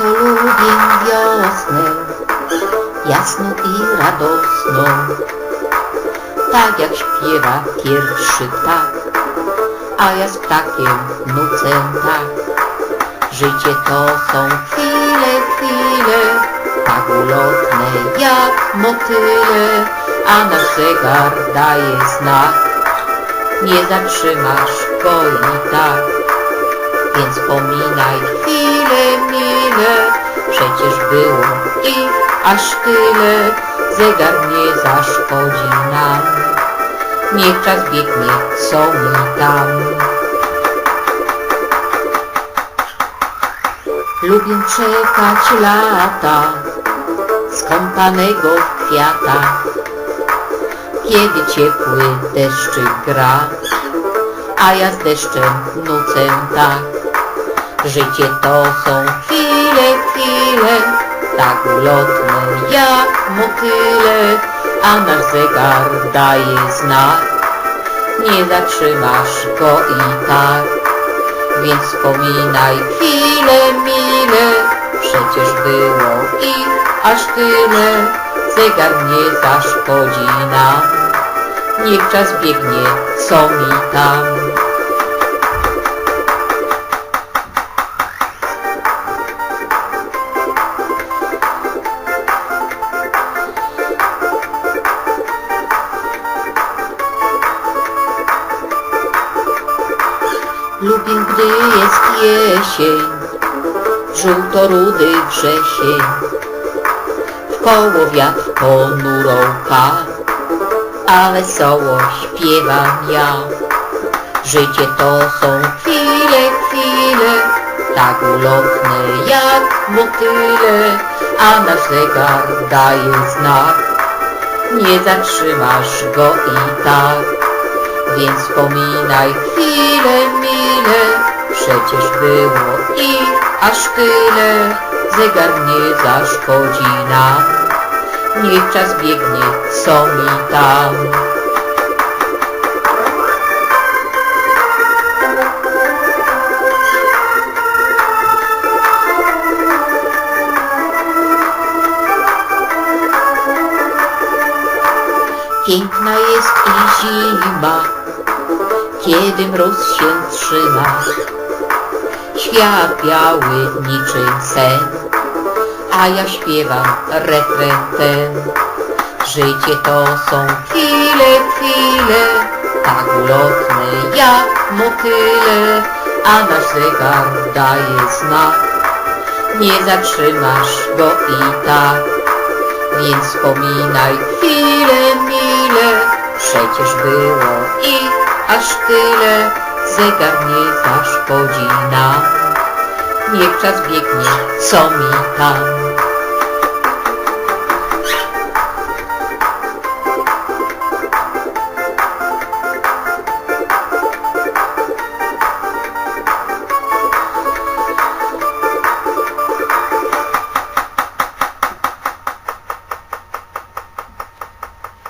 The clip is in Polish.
to lubię wiosnę, jasno i radosno. Tak jak śpiewa pierwszy ptak, a ja z ptakiem nucę tak. Życie to są chwile, chwile, tak ulotne jak motyle, a nasz zegar daje znak. Nie zatrzymasz go i tak więc pominaj chwile mile, przecież było ich aż tyle, zegar nie zaszkodzi nam. Niech czas biegnie, co mi tam. Lubię czekać lata skąpanego w kwiatach, kiedy ciepły deszczyk gra, a ja z deszczem nucę tak. Życie to są chwile, chwile, tak ulotne jak motyle, a nasz zegar daje znak. Nie zatrzymasz go i tak, więc wspominaj chwile mile, przecież było ich aż tyle, zegar nie zaszkodzi nam. Niech czas biegnie, co mi tam. Lubię, gdy jest jesień, żółto-rudy wrzesień. W koło wiatr ponurą pa, a wesoło śpiewam ja. Życie to są chwile, chwile, tak ulotne jak motyle, a nasz zegar daje znak. Nie zatrzymasz go i tak. Więc wspominaj chwile przecież było ich aż tyle, zegar nie zaszkodzi nam. Niech czas biegnie, co mi tam. Piękna jest i zima, kiedy mróz się trzyma. Świat biały niczym sen, a ja śpiewam refren ten. Życie to są chwile, chwile, tak ulotne jak motyle, a nasz zegar daje znak. Nie zatrzymasz go i tak, więc wspominaj chwile mile, przecież było ich aż tyle, zegar nie zaszkodzi nam. Niech czas biegnie, co mi tam.